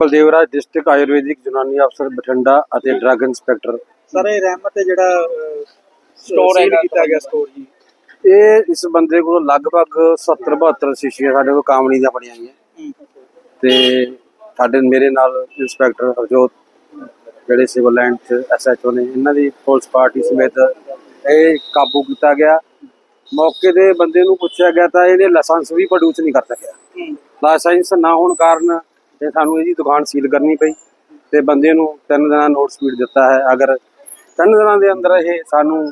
ਬਲਦੇਵਰਾਜ district Ayurvedic ਯੂਨਾਨੀ ਅਫਸਰ ਬਠਿੰਡਾ ਅਤੇ ਡਰੱਗ ਇੰਸਪੈਕਟਰ। ਸਰ ਇਹ ਰਹਿਮਤ ਹੈ ਜਿਹੜਾ ਸਟੋਰ ਹੈਗਾ ਕੀਤਾ ਗਿਆ ਸਟੋਰ ਜੀ? ਇਹ ਇਸ ਬੰਦੇ ਕੋਲ ਲਗਭਗ 70 72 ਸ਼ੀਸ਼ੀਆਂ ਸਾਡੇ ਕੋਲ ਕਾਮਣੀ ਦੀਆਂ ਬਣੀਆਂ ਹੋਈਆਂ ਤੇ ਸਾਡੇ ਮੇਰੇ ਨਾਲ ਇੰਸਪੈਕਟਰ ਹਰਜੋਤ ਜਿਹੜੇ ਸਿਵਲ ਲਾਈਨ ਚ ਐਸਐਚਓ ਨੇ ਇਹਨਾਂ ਦੀ ਪੁਲਿਸ ਪਾਰਟੀ ਸਮੇਤ ਇਹ ਕਾਬੂ ਕੀਤਾ ਗਿਆ। ਮੌਕੇ ਦੇ ਬੰਦੇ ਨੂੰ ਪੁੱਛਿਆ ਗਿਆ ਤਾਂ ਇਹਨੇ ਲਾਇਸੈਂਸ ਵੀ ਪ੍ਰੋਡਿਊਸ ਨਹੀਂ ਕਰ ਸਕਿਆ। ਲਾਇਸੈਂਸ ਨਾ ਹੋਣ ਕਾਰਨ ਇਹ ਸਾਨੂੰ ਇਹਦੀ ਦੁਕਾਨ ਸੀਲ ਕਰਨੀ ਪਈ ਤੇ ਬੰਦੇ ਨੂੰ ਤਿੰਨ ਦਿਨਾਂ ਨੋਟ ਸਪੀਡ ਦਿੱਤਾ ਹੈ। ਅਗਰ ਤਿੰਨ ਦਿਨਾਂ ਦੇ ਅੰਦਰ ਇਹ ਸਾਨੂੰ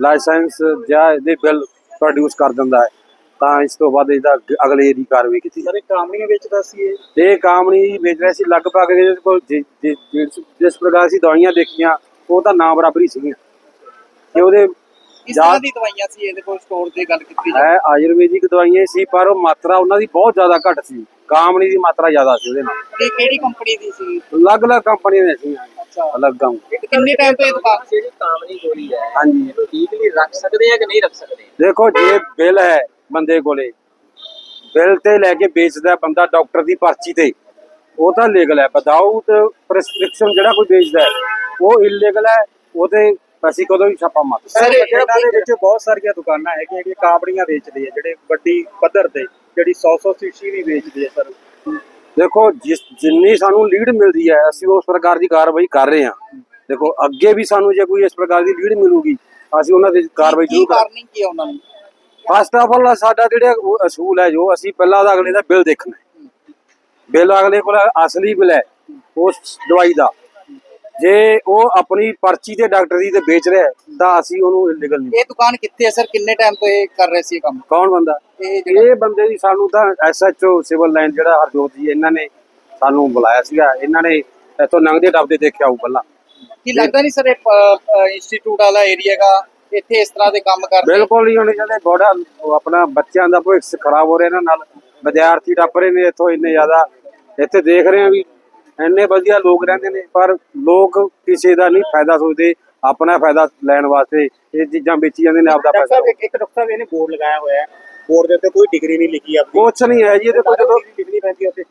ਲਾਇਸੈਂਸ ਜਾਂ ਇਹਦੇ ਬਿੱਲ ਪ੍ਰੋਡਿਊਸ ਕਰ ਦਿੰਦਾ ਹੈ ਤਾਂ ਇਸ ਤੋਂ ਬਾਅਦ ਇਹਦਾ ਅੱਗੇ- ਅਗਲੀ ਦੀ ਕਾਰਵਾਈ ਕੀਤੀ ਸਰ ਇਹ ਕਾਮਣੀਆਂ ਵੇਚਦਾ ਸੀ ਇਹ। ਇਹ ਕਾਮਣੀ ਵੇਚ ਰਿਹਾ ਸੀ। ਲਗਭਗ ਇਹਦੇ ਕੋਲ ਜਿਸ ਜਿਸ ਪ੍ਰਕਾਰ ਅਸੀਂ ਦਵਾਈਆਂ ਦੇਖੀਆਂ ਉਹ ਤਾਂ ਨਾ ਬਰਾਬਰ ਸੀਗੀਆਂ। ਤੇ ਉਹਦੇ ਕਿਸ ਤਰ੍ਹਾਂ ਦੀ ਦਵਾਈਆਂ ਸੀ ਇਹਦੇ ਕੋਲ ਸਟੋਰ ਦੀ ਗੱਲ ਕੀਤੀ ਹੈ ਆਯੁਰਵੈਦਿਕ ਦਵਾਈਆਂ ਸੀ ਪਰ ਉਹ ਮਾਤਰਾ ਉਹਨਾਂ ਦੀ ਬਹੁਤ ਜ਼ਿਆਦਾ ਘੱਟ ਸੀ। ਕਾਮਣੀ ਦੀ ਮਾਤਰਾ ਜ਼ਿਆਦਾ ਸੀ ਉਹਦੇ ਨਾਲ। ਇਹ ਕਿਹੜੀ ਕੰਪਨੀ ਦੀ ਸੀ? ਅਲੱਗ-ਅਲੱਗ ਕੰਪਨੀਆਂ ਦੇ ਸੀ। ਅਲੱਗ। ਕੰਮ ਕਿੰਨੇ ਟਾਈਮ ਤੋਂ ਇਹ ਦੁਕਾਨ ਜਿਹੜੀ ਕਾਮਣੀ ਗੋਲੀ ਹੈ ਹਾਂਜੀ। ਲੀਗਲੀ ਰੱਖ ਸਕਦੇ ਆ ਕਿ ਨਹੀਂ ਰੱਖ ਸਕਦੇ? ਦੇਖੋ ਜੇ ਬਿੱਲ ਹੈ ਬੰਦੇ ਕੋਲੇ ਬਿੱਲ ਤੇ ਲੈ ਕੇ ਵੇਚਦਾ ਬੰਦਾ ਡਾਕਟਰ ਦੀ ਪਰਚੀ ਤੇ ਉਹ ਤਾਂ ਲੀਗਲ ਹੈ। ਵਿਦਆਊਟ ਪ੍ਰੈਸਕ੍ਰਿਪਸ਼ਨ ਜਿਹੜਾ ਕੋਈ ਵੇਚਦਾ ਹੈ ਉਹ ਇਲੀਗਲ ਹੈ ਉਹਦੇ ਅਸੀਂ ਕਦੋਂ ਵੀ ਛਾਪਾ ਮਾਰ ਸਰ ਇਹਨਾਂ ਦੇ ਵਿੱਚ ਬਹੁਤ ਸਾਰੀਆਂ ਦੁਕਾਨਾਂ ਹੈਗੀਆਂ ਜਿਹੜੀਆਂ ਕਾਮੜੀਆਂ ਵੇਚਦੇ ਆ ਜਿਹੜੇ ਵੱਡੀ ਪੱਧਰ ਤੇ ਜਿਹੜੀ 100 100 ਸ਼ੀਸ਼ੀ ਵੀ ਵੇਚਦੇ ਆ ਸਰ। ਦੇਖੋ ਜਿਸ ਜਿੰਨੀ ਸਾਨੂੰ ਲੀਡ ਮਿਲਦੀ ਹੈ ਅਸੀਂ ਉਸ ਪ੍ਰਕਾਰ ਦੀ ਕਾਰਵਾਈ ਕਰ ਰਹੇ ਹਾਂ। ਦੇਖੋ ਅੱਗੇ ਵੀ ਸਾਨੂੰ ਜੇ ਕੋਈ ਇਸ ਪ੍ਰਕਾਰ ਦੀ ਲੀਡ ਮਿਲੂਗੀ ਅਸੀਂ ਉਹਨਾਂ ਦੀ ਕਾਰਵਾਈ ਜ਼ਰੂਰ ਕਰਾਂਗੇ। ਕੀ ਉਹਨਾਂ ਨੂੰ? ਫਸਟ ਆਫ ਆਲ ਸਾਡਾ ਜਿਹੜਾ ਉਹ ਅਸੂਲ ਹੈ ਜੋ ਅਸੀਂ ਪਹਿਲਾਂ ਉਹਦਾ ਅਗਲੇ ਦਾ ਬਿੱਲ ਦੇਖਣਾ ਹੈ। ਬਿੱਲ ਅਗਲੇ ਕੋਲ ਅਸਲੀ ਬਿੱਲ ਹੈ ਉਸ ਦਵਾਈ ਦਾ। ਜੇ ਉਹ ਆਪਣੀ ਪਰਚੀ ਤੇ ਡਾਕਟਰ ਦੀ ਤੇ ਵੇਚ ਰਿਹਾ ਤਾਂ ਅਸੀਂ ਉਹਨੂੰ ਇਲੀਗਲ ਨਹੀਂ ਇਹ ਦੁਕਾਨ ਕਿੱਥੇ ਹੈ ਸਰ? ਕਿੰਨੇ ਟਾਈਮ ਤੋਂ ਇਹ ਕਰ ਰਹੇ ਸੀ ਇਹ ਕੰਮ? ਕੌਣ ਬੰਦਾ? ਇਹ ਜਿਹੜਾ ਇਹ ਬੰਦੇ ਦੀ ਸਾਨੂੰ ਤਾਂ ਐਸਐਚਓ ਸਿਵਲ ਲਾਈਨ ਜਿਹੜਾ ਹਰਜੋਤ ਜੀ ਇਹਨਾਂ ਨੇ ਸਾਨੂੰ ਬੁਲਾਇਆ ਸੀਗਾ। ਇਹਨਾਂ ਨੇ ਇੱਥੋਂ ਲੰਘਦੇ ਟੱਪਦੇ ਦੇਖਿਆ ਉਹ ਪਹਿਲਾਂ। ਕੀ ਲੱਗਦਾ ਨਹੀਂ ਸਰ ਇਹ ਇੰਸਟੀਚਿਊਟ ਵਾਲਾ ਏਰੀਆ ਦਾ ਇੱਥੇ ਇਸ ਤਰ੍ਹਾਂ ਦੇ ਕੰਮ ਕਰਦੇ ਬਿਲਕੁਲ ਹੀ ਹੁਣ ਜਿਹੜੇ ਉਹ ਆਪਣਾ ਬੱਚਿਆਂ ਦਾ ਭਵਿੱਖ ਖਰਾਬ ਹੋ ਰਿਹਾ ਇਹਨਾਂ ਨਾਲ। ਵਿਦਿਆਰਥੀ ਟੱਪ ਰਹੇ ਨੇ ਇੱਥੋਂ ਇੰਨੇ ਜ਼ਿਆਦਾ। ਇੱਥੇ ਦੇਖ ਰਹੇ ਆ ਵੀ ਇੰਨੇ ਵਧੀਆ ਲੋਕ ਰਹਿੰਦੇ ਨੇ ਪਰ ਲੋਕ ਕਿਸੇ ਦਾ ਨਹੀਂ ਫਾਇਦਾ ਸੋਚਦੇ ਆਪਣਾ ਫਾਇਦਾ ਲੈਣ ਵਾਸਤੇ ਇਹ ਚੀਜ਼ਾਂ ਵੇਚੀ ਜਾਂਦੇ ਨੇ ਆਪਦਾ ਪੈਸਾ ਸਾਹਿਬ ਇੱਕ ਇੱਕ ਡਾਕਟਰ ਸਾਹਿਬ ਇਹਨੇ ਬੋਰਡ ਲਗਾਇਆ ਹੋਇਆ ਹੈ। ਬੋਰਡ ਦੇ ਉੱਤੇ ਕੋਈ ਡਿਗਰੀ ਨਹੀਂ ਲਿਖੀ ਆਪਣੀ ਕੁਛ ਨਹੀਂ ਹੈ ਜੀ ਇਹਦੇ ਕੋਲ ਜਦੋਂ ਡਿਗਰੀ ਪੈਂਦੀ ਉੱਤੇ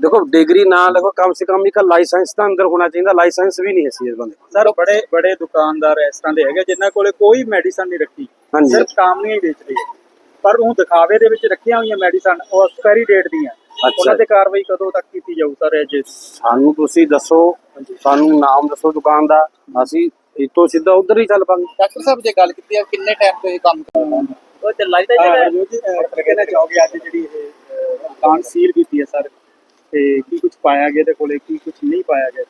ਦੇਖੋ ਡਿਗਰੀ ਨਾ ਲਗੋ ਕਮ ਸੇ ਕਮ ਇੱਕ ਲਾਇਸੈਂਸ ਤਾਂ ਅੰਦਰ ਹੋਣਾ ਚਾਹੀਦਾ ਲਾਇਸੈਂਸ ਵੀ ਨਹੀਂ ਹੈ ਸੀ ਇਸ ਬੰਦੇ ਕੋਲ। ਸਰ ਬੜੇ ਬੜੇ ਦੁਕਾਨਦਾਰ ਇਸ ਤਰ੍ਹਾਂ ਦੇ ਹੈਗੇ ਜਿਨ੍ਹਾਂ ਕੋਲੇ ਕੋਈ ਮੈਡੀਸਨ ਨਹੀਂ ਰੱਖੀ। ਸਿਰਫ ਕਾਮਨੀਆਂ ਹੀ ਵੇਚਦੇ ਆ। ਪਰ ਉਹ ਦਿਖਾਵੇ ਦੇ ਵਿੱਚ ਰੱਖੀਆਂ ਹੋਈਆਂ ਮੈਡੀਸਨ ਉਹ ਐਕਸਪਾਇਰੀ ਡੇਟ ਦੀਆਂ। ਉਹਨਾਂ ਤੇ ਕਾਰਵਾਈ ਕਦੋਂ ਤੱਕ ਕੀਤੀ ਜਾਊ ਸਰ ਜੇ ਸਾਨੂੰ ਤੁਸੀਂ ਦੱਸੋ ਸਾਨੂੰ ਨਾਮ ਦੱਸੋ ਦੁਕਾਨ ਦਾ। ਅਸੀਂ ਇੱਥੋਂ ਸਿੱਧਾ ਉਧਰ ਹੀ ਚੱਲ ਪਾਂਗੇ। ਡਾਕਟਰ ਸਾਹਿਬ ਜੇ ਗੱਲ ਕੀਤੀ ਆ ਕਿੰਨੇ ਟਾਈਮ ਤੋਂ ਇਹ ਕੰਮ ਕਰ ਰਹੇ ਹੋ ਉਹ ਤੇ ਲੱਗਦਾ ਜਿਹੜਾ ਕਹਿਣਾ ਚਾਹੋਗੇ ਅੱਜ ਜਿਹੜੀ ਇਹ ਦੁਕਾਨ ਸੀਲ ਕੀਤੀ ਹੈ ਸਰ। ਤੇ ਕੀ ਕੁਝ ਪਾਇਆ ਗਿਆ ਤੇ ਕੋਲੇ ਕੀ ਕੁਝ ਨਹੀਂ ਪਾਇਆ ਗਿਆ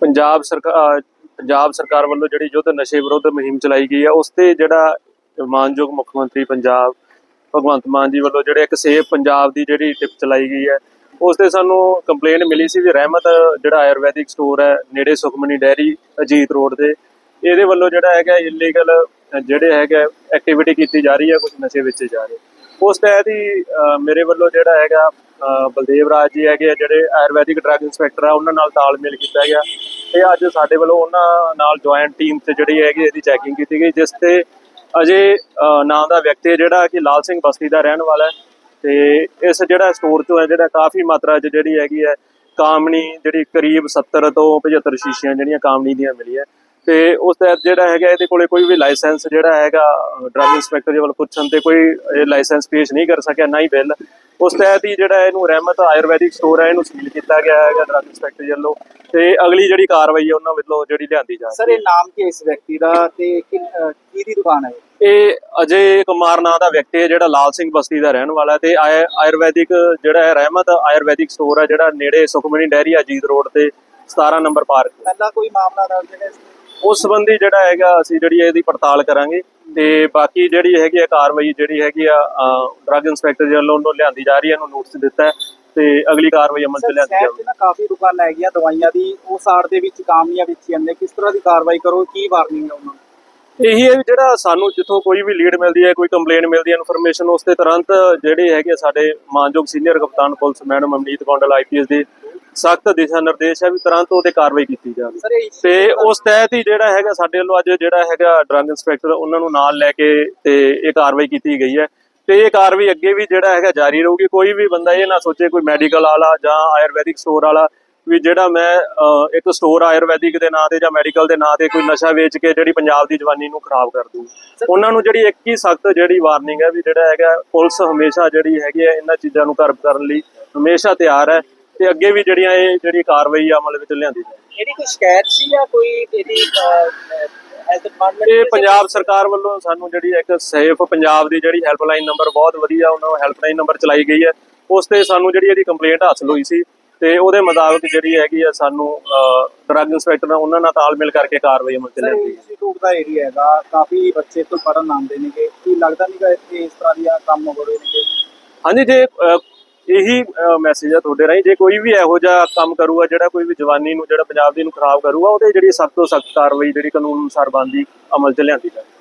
ਪੰਜਾਬ ਸਰਕਾਰ ਪੰਜਾਬ ਸਰਕਾਰ ਵੱਲੋਂ ਜਿਹੜੀ ਯੁੱਧ ਨਸ਼ੇ ਵਿਰੁੱਧ ਮੁਹਿੰਮ ਚਲਾਈ ਗਈ ਹੈ ਉਸ ਤੇ ਜਿਹੜਾ ਮਾਨਯੋਗ ਮੁੱਖ ਮੰਤਰੀ ਪੰਜਾਬ ਭਗਵੰਤ ਮਾਨ ਜੀ ਵੱਲੋਂ ਜਿਹੜੇ ਇੱਕ ਸੇਫ ਪੰਜਾਬ ਦੀ ਜਿਹੜੀ ਟਿਪ ਚਲਾਈ ਗਈ ਹੈ, ਉਸ ਤੇ ਸਾਨੂੰ ਕੰਪਲੇਨ ਮਿਲੀ ਸੀ ਵੀ ਰਹਿਮਤ ਜਿਹੜਾ ਆਯੁਰਵੈਦਿਕ ਸਟੋਰ ਹੈ, ਨੇੜੇ ਸੁਖਮਨੀ ਡੈਰੀ, ਅਜੀਤ ਰੋਡ ਤੇ ਇਹਦੇ ਵੱਲੋਂ ਜਿਹੜਾ ਹੈਗਾ ਇਲੀਗਲ ਜਿਹੜੇ ਹੈਗਾ ਐਕਟੀਵਿਟੀ ਕੀਤੀ ਜਾ ਰਹੀ ਹੈ ਕੁਝ ਨਸ਼ੇ ਵੇਚੇ ਜਾ ਰਹੇ। ਉਸ ਤਹਿਤ ਹੀ ਮੇਰੇ ਵੱਲੋਂ ਜਿਹੜਾ ਹੈਗਾ ਬਲਦੇਵ ਰਾਜ ਜੀ ਹੈਗੇ ਆ, ਜਿਹੜੇ ਆਯੁਰਵੈਦਿਕ ਡਰੱਗ ਇੰਸਪੈਕਟਰ ਆ, ਉਹਨਾਂ ਨਾਲ ਤਾਲਮੇਲ ਕੀਤਾ ਗਿਆ। ਤੇ ਅੱਜ ਸਾਡੇ ਵੱਲੋਂ ਉਹਨਾਂ ਨਾਲ ਜੁਆਇੰਟ ਟੀਮ ਤੇ ਜਿਹੜੀ ਹੈਗੀ, ਇਹਦੀ ਚੈਕਿੰਗ ਕੀਤੀ ਗਈ, ਜਿਸ ਤੇ ਅਜੇ ਨਾਂ ਦਾ ਵਿਅਕਤੀ ਹੈ ਜਿਹੜਾ ਕਿ ਲਾਲ ਸਿੰਘ ਬਸਤੀ ਦਾ ਰਹਿਣ ਵਾਲਾ ਹੈ ਤੇ ਇਸ ਜਿਹੜਾ ਸਟੋਰ ਤੋਂ ਹੈ, ਜਿਹੜਾ ਕਾਫੀ ਮਾਤਰਾ 'ਚ ਜਿਹੜੀ ਹੈਗੀ ਹੈ, ਕਾਮਣੀ ਜਿਹੜੀ ਕਰੀਬ 70 ਤੋਂ 75 ਸ਼ੀਸ਼ੀਆਂ ਜਿਹੜੀਆਂ ਕਾਮਣੀ ਦੀਆਂ ਮਿਲੀਆਂ ਤੇ ਉਸ ਤਹਿਤ ਜਿਹੜਾ ਹੈਗਾ, ਇਹਦੇ ਕੋਲੇ ਕੋਈ ਵੀ ਲਾਇਸੈਂਸ ਜਿਹੜਾ ਹੈਗਾ ਡਰੱਗ ਇੰਸਪੈਕਟਰ ਦੇ ਵੱਲ ਪੁੱਛਣ ਤੇ ਕੋਈ, ਇਹ ਲਾਇਸੈਂਸ ਪੇਸ਼ ਨਹੀਂ ਕਰ ਸਕਿਆ, ਨਾ ਹੀ ਬਿੱਲ। ਉਸ ਤਹਿਤ ਹੀ ਜਿਹੜਾ ਇਹਨੂੰ ਰਹਿਮਤ ਆਯੁਰਵੈਦਿਕ ਸਟੋਰ ਹੈ ਇਹਨੂੰ ਸੀਲ ਕੀਤਾ ਗਿਆ ਹੈਗਾ ਡਰੱਗ ਇੰਸਪੈਕਟਰ ਵੱਲੋਂ। ਤੇ ਅਗਲੀ ਜਿਹੜੀ ਕਾਰਵਾਈ ਹੈ ਉਹਨਾਂ ਵੱਲੋਂ ਜਿਹੜੀ ਲਿਆਂਦੀ ਜਾ ਸਰ ਇਹ ਨਾਮ ਕੀ ਇਸ ਵਿਅਕਤੀ ਦਾ ਤੇ ਕਿ- ਕਿਹਦੀ ਦੁਕਾਨ ਹੈ ਇਹ? ਅਜੇ ਕੁਮਾਰ ਨਾਂ ਦਾ ਵਿਅਕਤੀ ਹੈ ਜਿਹੜਾ ਲਾਲ ਸਿੰਘ ਬਸਤੀ ਦਾ ਰਹਿਣ ਵਾਲਾ ਤੇ ਆਯ- ਆਯੁਰਵੈਦਿਕ ਜਿਹੜਾ ਹੈ ਰਹਿਮਤ ਆਯੁਰਵੈਦਿਕ ਸਟੋਰ ਹੈ ਜਿਹੜਾ ਨੇੜੇ ਸੁਖਮਨੀ ਡੈਰੀ ਅਜੀਤ ਰੋਡ ਤੇ 17 ਨੰਬਰ ਪਾਰਕ। ਪਹਿਲਾਂ ਕੋਈ ਮਾਮਲਾ ਦਰਜ ਹੈ ਉਸ ਸੰਬੰਧੀ ਜਿਹੜਾ ਹੈਗਾ ਅਸੀਂ ਜਿਹੜੀ ਇਹਦੀ ਪੜਤਾਲ ਕਰਾਂਗੇ ਤੇ ਬਾਕੀ ਜਿਹੜੀ ਹੈਗੀ ਆ ਕਾਰਵਾਈ ਜਿਹੜੀ ਹੈਗੀ ਆ ਡਰੱਗ ਇੰਸਪੈਕਟਰ ਜੀ ਵੱਲੋਂ ਉਹਨੂੰ ਲਿਆਂਦੀ ਜਾ ਰਹੀ ਹੈ ਇਹਨੂੰ ਨੋਟਿਸ ਦਿੱਤਾ ਤੇ ਅਗਲੀ ਕਾਰਵਾਈ ਅਮਲ 'ਚ ਲਿਆਂਦੀ 'ਚ ਨਾ ਕਾਫੀ ਦੁਕਾਨ ਲੈ ਗਿਆ ਦਵਾਈਆਂ ਦੀ ਉਹ ਸਾੜ ਦੇ ਵਿੱਚ ਕਾਮਨੀਆਂ ਵੇਚੀ ਜਾਂਦੇ ਕਿਸ ਤਰ੍ਹਾਂ ਦੀ ਕਾਰਵਾਈ ਕਰੋ ਕੀ ਵਾਰਨਿੰਗ ਹੈ ਉਹਨਾਂ ਨੂੰ? ਇਹੀ ਹੈ ਜਿਹੜਾ ਸਾਨੂੰ ਜਿੱਥੋਂ ਕੋਈ ਵੀ ਲੀਡ ਮਿਲਦੀ ਹੈ ਕੋਈ ਕੰਪਲੇਨ ਮਿਲਦੀ ਹੈ ਇਨਫੋਰਮੇਸ਼ਨ ਉਸ ਤੇ ਤੁਰੰਤ ਜਿਹੜੇ ਹੈਗੇ ਸਾਡੇ ਮਾਨਯੋਗ ਸੀਨੀਅਰ ਕਪਤਾਨ police madam Amneet Kondal IPS ਦੇ ਸਖਤ ਦਿਸ਼ਾ ਨਿਰਦੇਸ਼ ਹੈ ਵੀ ਤੁਰੰਤ ਉਹਦੇ ਕਾਰਵਾਈ ਕੀਤੀ ਜਾਵੇ। ਤੇ ਉਸ ਤਹਿਤ ਹੀ ਜਿਹੜਾ ਹੈਗਾ ਸਾਡੇ ਵੱਲੋਂ ਅੱਜ ਜਿਹੜਾ ਹੈਗਾ ਡਰੱਗ ਇੰਸਪੈਕਟਰ ਉਹਨਾਂ ਨੂੰ ਨਾਲ ਲੈ ਕੇ ਤੇ ਇਹ ਕਾਰਵਾਈ ਕੀਤੀ ਗਈ ਹੈ। ਤੇ ਇਹ ਕਾਰਵਾਈ ਅੱਗੇ ਵੀ ਜਿਹੜਾ ਹੈਗਾ ਜਾਰੀ ਰਹੂਗੀ। ਕੋਈ ਵੀ ਬੰਦਾ ਇਹ ਨਾ ਸੋਚੇ ਕੋਈ ਮੈਡੀਕਲ ਵਾਲਾ ਜਾਂ ਆਯੁਰਵੈਦਿਕ ਸਟੋਰ ਵਾਲਾ ਵੀ ਜਿਹੜਾ ਮੈਂ ਇੱਕ ਸਟੋਰ ਆਯੁਰਵੈਦਿਕ ਦੇ ਨਾਂ ਤੇ ਜਾਂ ਮੈਡੀਕਲ ਦੇ ਨਾਂ ਤੇ ਕੋਈ ਨਸ਼ਾ ਵੇਚ ਕੇ ਜਿਹੜੀ ਪੰਜਾਬ ਦੀ ਜਵਾਨੀ ਨੂੰ ਖਰਾਬ ਕਰ ਦੂ ਉਹਨਾਂ ਨੂੰ ਜਿਹੜੀ ਇੱਕ ਹੀ ਸਖਤ ਜਿਹੜੀ ਵਾਰਨਿੰਗ ਹੈ ਵੀ ਜਿਹੜਾ ਹੈਗਾ ਪੁਲਿਸ ਹਮੇਸ਼ਾ ਜਿਹੜੀ ਹੈਗੀ ਹੈ ਇਹਨਾਂ ਚੀਜ਼ਾਂ ਨੂੰ ਕਰਬ ਕਰਨ ਲਈ ਹਮੇਸ਼ਾ ਤਿਆਰ ਹੈ। ਤੇ ਅੱਗੇ ਵੀ ਜਿਹੜੀਆਂ ਇਹ ਜਿਹੜੀ ਕਾਰਵਾਈ ਆ ਅਮਲ ਵਿੱਚ ਲਿਆਂਦੀ ਇਹਦੀ ਕੋਈ ਸ਼ਿਕਾਇਤ ਸੀ ਜਾਂ ਕੋਈ ਇਹਦੀ ਹੈਲਥ ਡਿਪਾਰਟਮੈਂਟ ਇਹ ਪੰਜਾਬ ਸਰਕਾਰ ਵੱਲੋਂ ਸਾਨੂੰ ਜਿਹੜੀ ਇੱਕ ਸੇਫ ਪੰਜਾਬ ਦੀ ਜਿਹੜੀ ਹੈਲਪਲਾਈਨ ਨੰਬਰ ਬਹੁਤ ਵਧੀਆ ਉਹਨਾਂ ਨੂੰ ਹੈਲਪਲਾਈਨ ਨੰਬਰ ਚਲਾਈ ਗਈ ਹੈ। ਉਸ ਤੇ ਸਾਨੂੰ ਜਿਹੜੀ ਇਹਦੀ ਕੰਪਲੇਂਟ ਹਾਸਲ ਹੋਈ ਸੀ ਤੇ ਉਹਦੇ ਮੁਤਾਬਕ ਜਿਹੜੀ ਹੈਗੀ ਆ ਸਾਨੂੰ ਡਰੱਗ ਇੰਸਪੈਕਟਰ ਨਾਲ ਉਹਨਾਂ ਨਾਲ ਤਾਲਮੇਲ ਕਰਕੇ ਕਾਰਵਾਈ ਅਮਲ ਚ ਸਰ ਲਿਆਂਦੀ ਇੰਸਟੀਚਿਊਟ ਦਾ ਏਰੀਆ ਹੈਗਾ। ਕਾਫੀ ਬੱਚੇ ਤੋਂ ਪੜਨ ਆਉਂਦੇ ਨੇਗੇ। ਕੀ ਲੱਗਦਾ ਨਹੀਂਗਾ ਇੱਥੇ ਇਸ ਤਰ੍ਹਾਂ ਦੀਆਂ ਕੰਮ ਹੋ ਰਹੇ ਨੇਗੇ? ਹਾਂਜੀ ਜੇ ਇਹੀ ਮੈਸੇਜ ਆ ਤੁਹਾਡੇ ਰਾਹੀਂ। ਜੇ ਕੋਈ ਵੀ ਇਹੋ ਜਿਹਾ ਕੰਮ ਕਰੂਗਾ, ਜਿਹੜਾ ਕੋਈ ਵੀ ਜਵਾਨੀ ਨੂੰ, ਜਿਹੜਾ ਪੰਜਾਬ ਦੀ ਨੂੰ ਖਰਾਬ ਕਰੂਗਾ, ਉਹਦੇ ਜਿਹੜੀ ਸਖਤ ਤੋਂ ਸਖਤ ਕਾਰਵਾਈ, ਜਿਹੜੀ ਕਾਨੂੰਨ ਅਨੁਸਾਰ ਬਣਦੀ, ਅਮਲ ਚ ਲਿਆਂਦੀ ਜਾਵੇ।